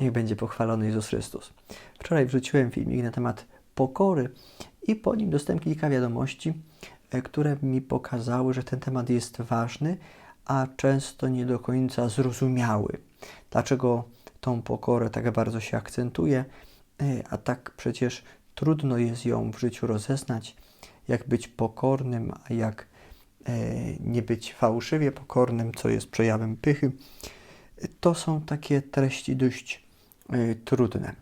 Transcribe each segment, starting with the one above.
Niech będzie pochwalony Jezus Chrystus. Wczoraj wrzuciłem filmik na temat pokory i po nim dostałem kilka wiadomości, e, które mi pokazały, że ten temat jest ważny, a często nie do końca zrozumiały. Dlaczego tą pokorę tak bardzo się akcentuje, e, a tak przecież trudno jest ją w życiu rozeznać, jak być pokornym, a jak e, nie być fałszywie pokornym, co jest przejawem pychy. To są takie treści dość e, trudne.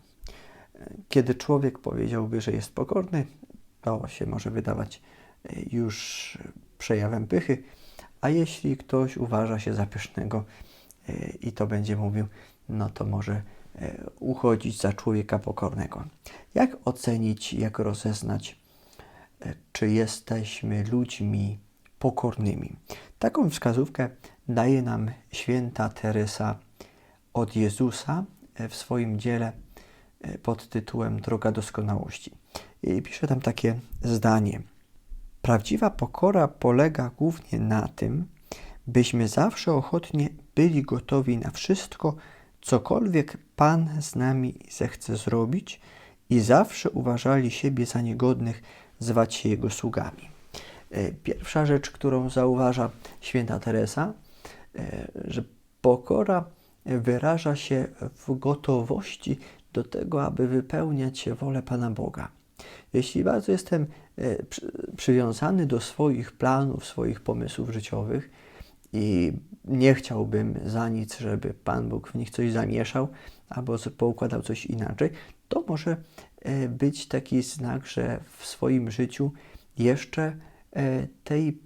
Kiedy człowiek powiedziałby, że jest pokorny, to się może wydawać e, już przejawem pychy, a jeśli ktoś uważa się za pysznego e, i to będzie mówił, no to może uchodzić za człowieka pokornego. Jak ocenić, jak rozeznać, czy jesteśmy ludźmi pokornymi? Taką wskazówkę daje nam święta Teresa od Jezusa e, w swoim dziele e, pod tytułem Droga doskonałości. I pisze tam takie zdanie. Prawdziwa pokora polega głównie na tym, byśmy zawsze ochotnie byli gotowi na wszystko, cokolwiek Pan z nami zechce zrobić i zawsze uważali siebie za niegodnych zwać się Jego sługami. E, Pierwsza rzecz, którą zauważa święta Teresa, e, że pokora wyraża się w gotowości do tego, aby wypełniać wolę Pana Boga. Jeśli bardzo jestem e, przy- przywiązany do swoich planów, swoich pomysłów życiowych i nie chciałbym za nic, żeby Pan Bóg w nich coś zamieszał albo poukładał coś inaczej, to może być taki znak, że w swoim życiu jeszcze tej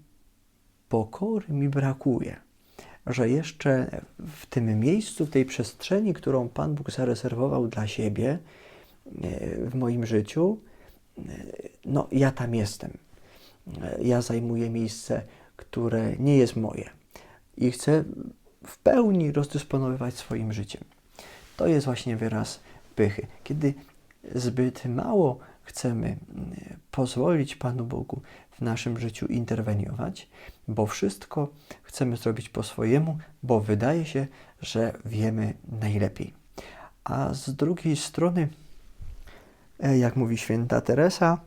pokory mi brakuje. Że jeszcze w tym miejscu, w tej przestrzeni, którą Pan Bóg zarezerwował dla siebie e, w moim życiu, e, no ja tam jestem. E, Ja zajmuję miejsce, które nie jest moje i chcę w pełni rozdysponowywać swoim życiem. To jest właśnie wyraz pychy. Kiedy zbyt mało chcemy mm, pozwolić Panu Bogu w naszym życiu interweniować, bo wszystko chcemy zrobić po swojemu, bo wydaje się, że wiemy najlepiej. A z drugiej strony, e, jak mówi święta Teresa,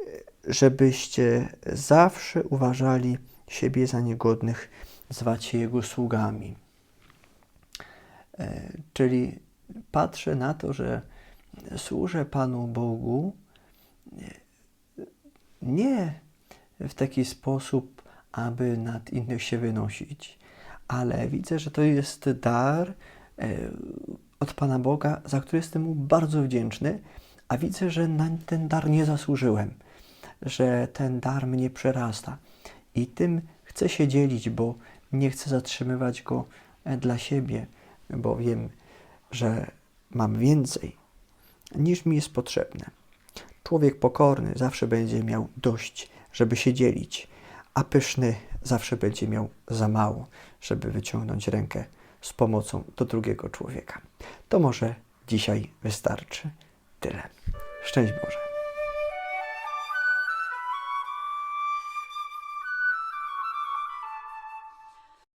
e, żebyście zawsze uważali siebie za niegodnych zwać się Jego sługami. E, Czyli patrzę na to, że służę Panu Bogu nie w taki sposób, aby nad innych się wynosić, ale widzę, że to jest dar e, od Pana Boga, za który jestem Mu bardzo wdzięczny, a widzę, że na ten dar nie zasłużyłem, że ten dar mnie przerasta. I tym chcę się dzielić, bo nie chcę zatrzymywać go e, dla siebie, bo wiem, że mam więcej niż mi jest potrzebne. Człowiek pokorny zawsze będzie miał dość, żeby się dzielić, a pyszny zawsze będzie miał za mało, żeby wyciągnąć rękę z pomocą do drugiego człowieka. To może dzisiaj wystarczy tyle. Szczęść Boże.